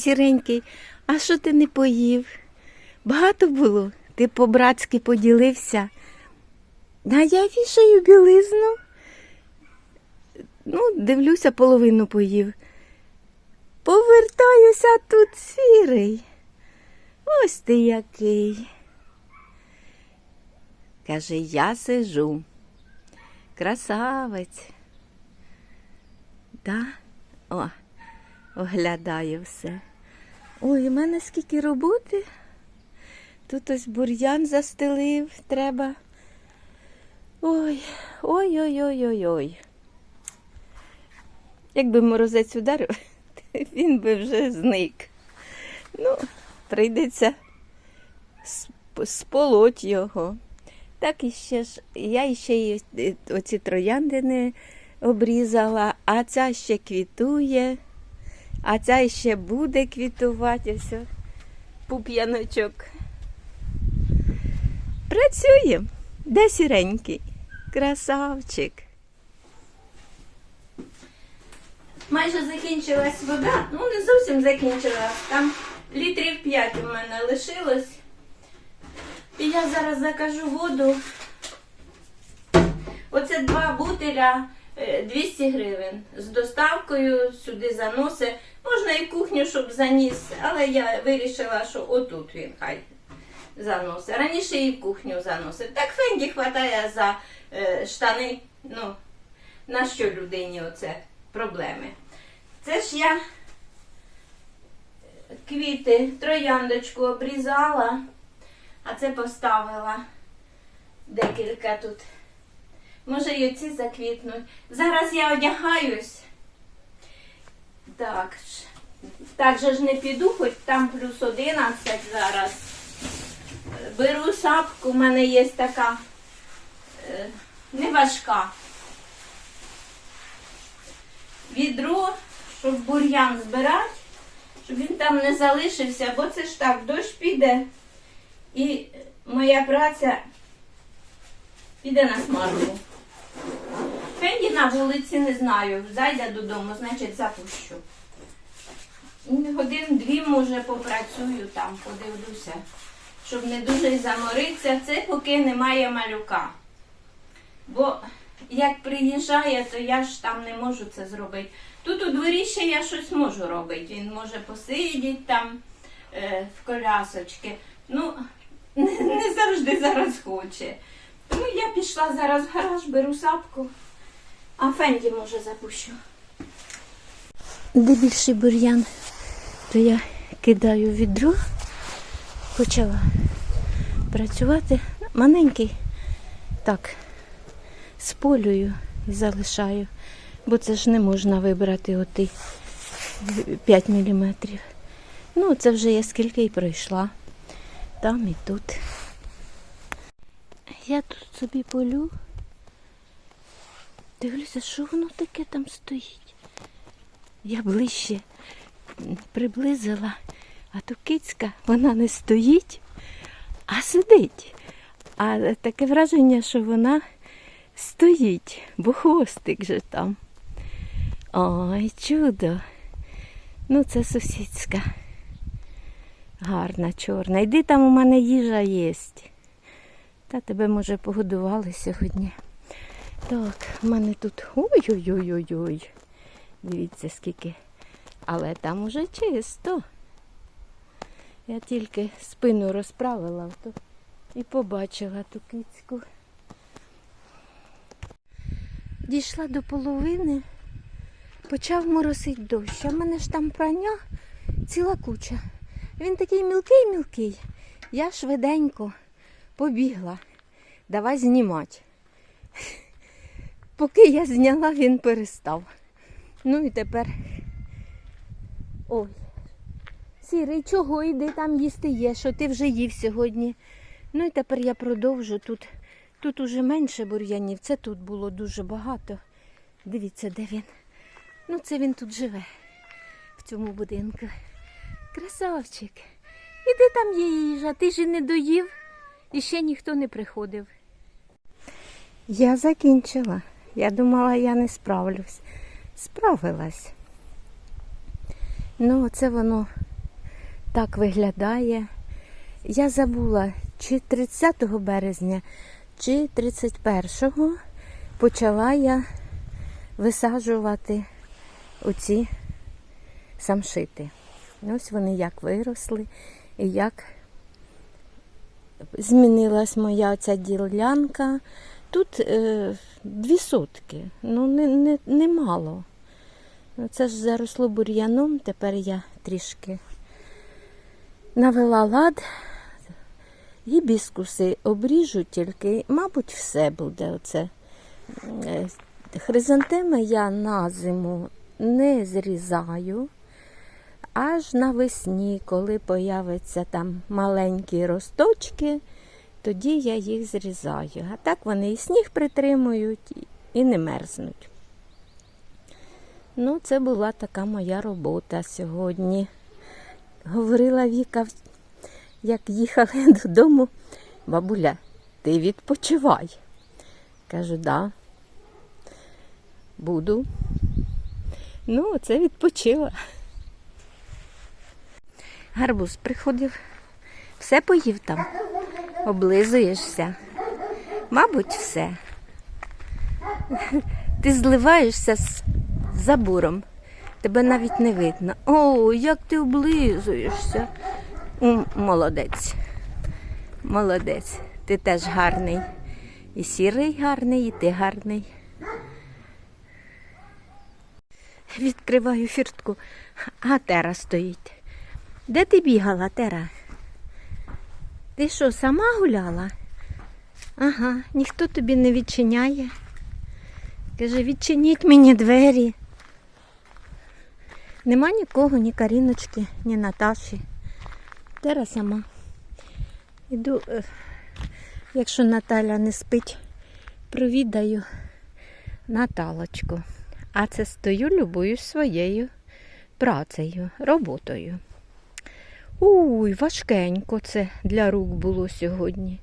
сіренький, а що ти не поїв? Багато було? Ти по-братськи поділився. А я вішаю білизну. Ну, дивлюся, половину поїв. Повертаюся тут сірий. Ось ти який. Каже, я сижу. Красавець. Да? О, оглядаю все. Ой, у мене скільки роботи. Тут ось бур'ян застелив, треба. Ой, ой-ой-ой-ой-ой. Якби морозець ударив, він би вже зник. Ну, прийдеться сполоть його. Так і ще ж, я іще й е, оці троянди не обрізала, а ця ще квітує, а ця ще буде квітувати. Ось пуп'яночок. Працює. Де сіренький? Красавчик. Майже закінчилась вода, ну не зовсім закінчилась. Там літрів 5 у мене лишилось. І я зараз закажу воду. Оце два бутиля 200 гривень. З доставкою сюди заноси. Можна і кухню, щоб заніс, але я вирішила, що отут він хай заносить. Раніше і кухню заносив. Так фенді хватає за е, штани. Ну, на що людині оце проблеми? Це ж я квіти, трояндочку обрізала, а це поставила декілька тут. Може, і оці заквітнуть. Зараз я одягаюсь. Так, ж. так же ж не піду, хоч там плюс 11 зараз. Беру сапку, у мене є така е, неважка. Відро, щоб бур'ян збирати, щоб він там не залишився, бо це ж так, дощ піде і моя праця піде на смарку. Фенді на вулиці не знаю. Зайде додому, значить запущу. Годин-дві, може, попрацюю там, подивлюся, щоб не дуже заморитися. Це поки немає малюка. Бо як приїжджає, то я ж там не можу це зробити. Тут у дворі ще я щось можу робити. Він може посидіти там е, в колясочки. Ну, не, не завжди зараз хоче. Тому я пішла зараз в гараж, беру сапку, а Фенді може запущу. Де більший бур'ян, то я кидаю відро, почала працювати. Маленький, так, сполюю і залишаю, бо це ж не можна вибрати оти 5 мм. Ну, це вже я скільки і пройшла. Там і тут. Я тут собі полю. Дивлюся, що воно таке там стоїть. Я ближче приблизила, а то кицька, вона не стоїть, а сидить. А таке враження, що вона стоїть, бо хвостик же там. Ой, чудо. Ну, це сусідська. Гарна, чорна. Йди там у мене їжа є. Та тебе, може, погодували сьогодні. Так, в мене тут ой-ой-ой-ой-ой. Дивіться, скільки. Але там уже чисто. Я тільки спину розправила і побачила ту кицьку. Дійшла до половини, почав моросить дощ. А в мене ж там прання ціла куча. Він такий мілкий-мілкий. Я швиденько побігла. Давай знімати. Поки я зняла, він перестав. Ну і тепер. Ой. Сірий, чого йди там їсти є, що ти вже їв сьогодні. Ну і тепер я продовжу тут. Тут уже менше бур'янів, це тут було дуже багато. Дивіться, де він. Ну, це він тут живе, в цьому будинку. Красавчик. Іди там є їжа, ти ж і не доїв, і ще ніхто не приходив. Я закінчила. Я думала, я не справлюсь. Справилась. Ну, оце воно так виглядає. Я забула, чи 30 березня, чи 31 почала я висаджувати оці самшити. Ось вони як виросли і як змінилась моя ця ділянка. Тут е, дві сотки, ну не, не, не мало. Ну, Це ж заросло бур'яном, тепер я трішки навела лад. Гібіскуси обріжу тільки, мабуть, все буде оце. Е, Хризантеми я на зиму не зрізаю. Аж навесні, коли появляться там маленькі росточки, тоді я їх зрізаю. А так вони і сніг притримують, і не мерзнуть. Ну, це була така моя робота сьогодні. Говорила Віка, як їхали додому, бабуля, ти відпочивай. Кажу, да, буду. Ну, це відпочила. Гарбуз приходив, все поїв там, облизуєшся. Мабуть, все. Ти зливаєшся з забором, тебе навіть не видно. О, як ти облизуєшся. Молодець. Молодець. Ти теж гарний. І сірий гарний, і ти гарний. Відкриваю фіртку, а Тера стоїть. Де ти бігала, Тера? Ти що, сама гуляла? Ага, ніхто тобі не відчиняє. Каже, відчиніть мені двері. Нема нікого, ні Каріночки, ні Наташі. Тера сама. Іду, е, якщо Наталя не спить, провідаю Наталочку. А це стою, любуюсь своєю працею, роботою. Уй, важкенько це для рук було сьогодні.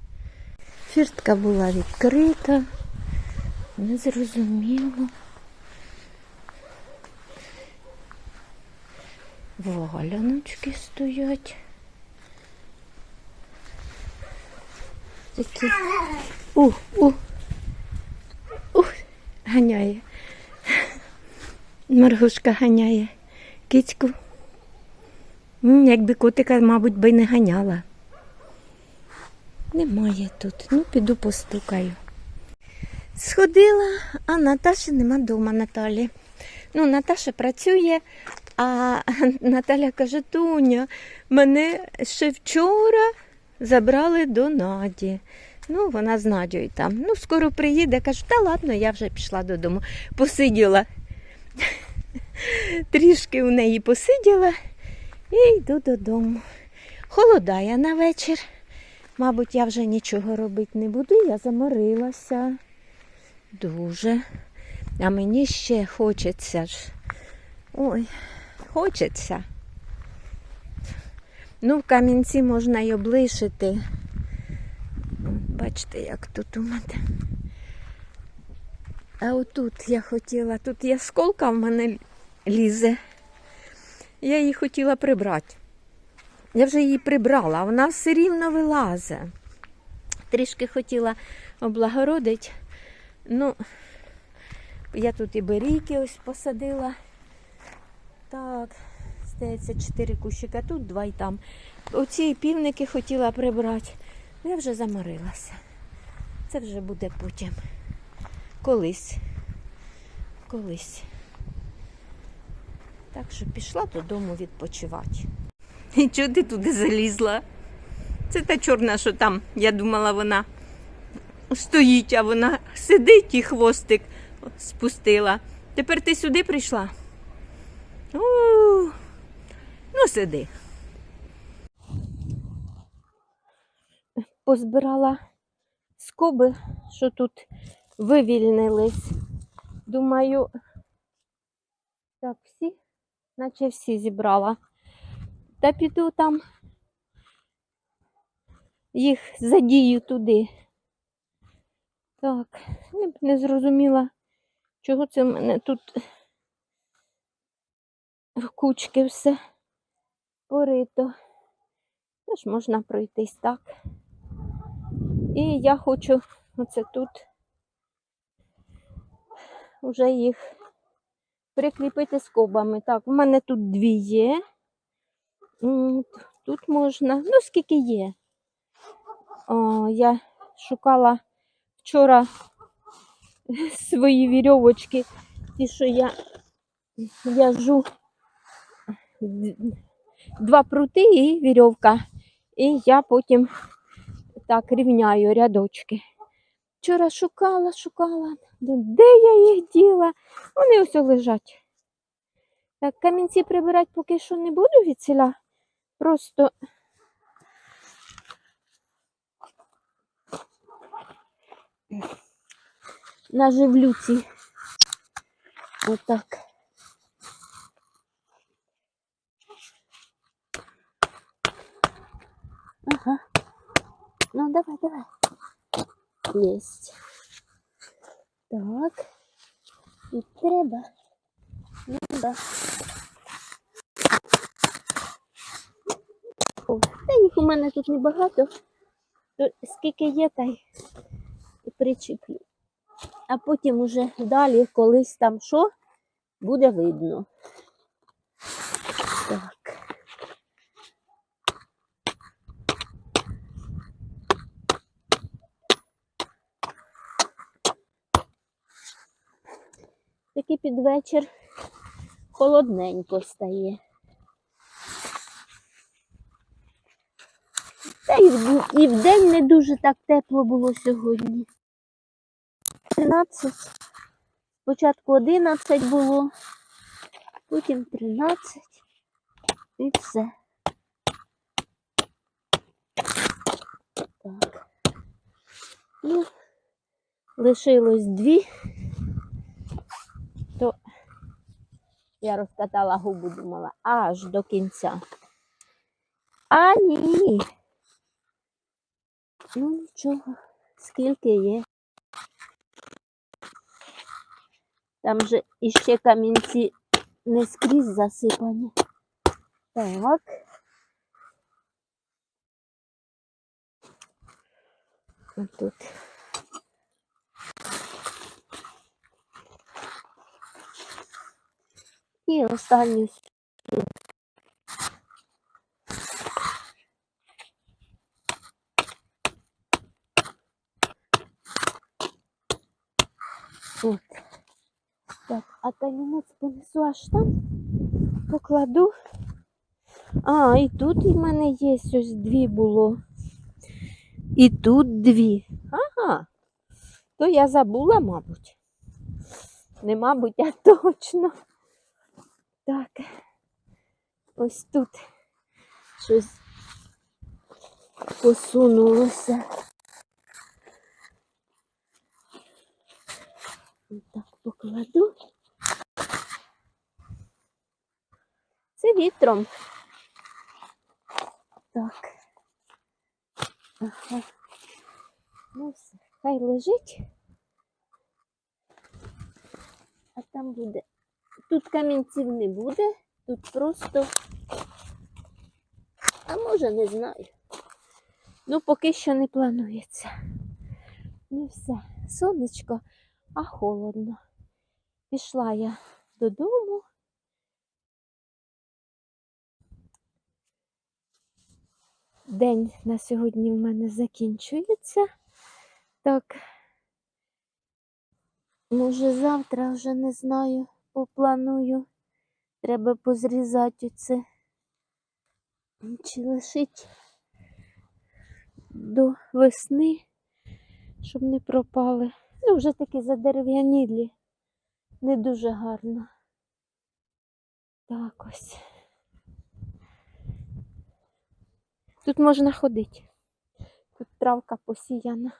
Фіртка була відкрита, незрозуміло. Валяночки стоять. Такі. У, у. Ух, ганяє. Маргушка ганяє кицьку. Якби котика, мабуть, би не ганяла. Немає тут. Ну, піду постукаю. Сходила, а Наташі нема вдома Наталі. Ну, Наташа працює, а Наталя каже, Туня, мене ще вчора забрали до Наді. Ну, вона з Надією там. Ну, скоро приїде. Кажу, та ладно, я вже пішла додому. Посиділа. Трішки у неї посиділа і йду додому. Холодає на вечір. Мабуть, я вже нічого робити не буду, я заморилася. Дуже. А мені ще хочеться ж. Ой, хочеться. Ну, в камінці можна й облишити. Бачите, як тут у мене. А отут я хотіла, тут ясколка в мене лізе. Я її хотіла прибрати. Я вже її прибрала, а вона все рівно вилазить. Трішки хотіла облагородити. Ну, я тут і берійки ось посадила. Так, здається, чотири кущика тут, два і там. Оці півники хотіла прибрати. Ну, Я вже заморилася. Це вже буде потім. Колись. Колись. Так що пішла додому відпочивати. І чого ти туди залізла? Це та чорна, що там, я думала, вона стоїть, а вона сидить і хвостик спустила. Тепер ти сюди прийшла? У, ну, сиди. Позбирала скоби, що тут вивільнились. Думаю, так, всі, наче всі зібрала. Та піду там їх задію туди. Так, не, зрозуміла, чого це в мене тут в кучки все порито. Теж можна пройтись так. І я хочу оце тут вже їх прикріпити скобами. Так, в мене тут дві є. Тут можна, ну скільки є. О, я шукала вчора свої вірьовочки, ті, що я в'яжу два прути і вірьовка. І я потім так рівняю рядочки. Вчора шукала, шукала, де я їх діла? Вони ось лежать. Так, камінці прибирати поки що не буду від ціля. Просто наживлю ці. Отак. Ага. Ну, давай, давай. Есть. Так. І треба. Ну, да. О, та їх у мене тут небагато. То скільки є, та й і причіплю. А потім уже далі колись там що буде видно. Так. Таки під вечір холодненько стає. Та в, і в день не дуже так тепло було сьогодні. 13. Спочатку 11 було, потім 13 і все. Так. Ну, лишилось дві. То я розкатала губу, думала, аж до кінця. А ні. Ну нічого, скільки є. Там же іще камінці не скрізь засипані. Так. Тут. І останню сюди. От. Так, а камінець понесу аж там, покладу. А, і тут в мене є ось дві було. І тут дві. Ага. То я забула, мабуть. Не мабуть, а точно. Так. Ось тут щось посунулося. Так покладу. Це вітром. Так. Ага. Ну все, хай лежить. А там буде. Тут камінців не буде, тут просто. А може не знаю. Ну, поки що не планується. Ну все, сонечко, а холодно. Пішла я додому. День на сьогодні в мене закінчується. Так, може, завтра вже не знаю, попланую. Треба позрізати це. Чи лишить до весни, щоб не пропали. Ну, вже такі задерев'янілі. Не дуже гарно. Так ось. Тут можна ходити. Тут травка посіяна.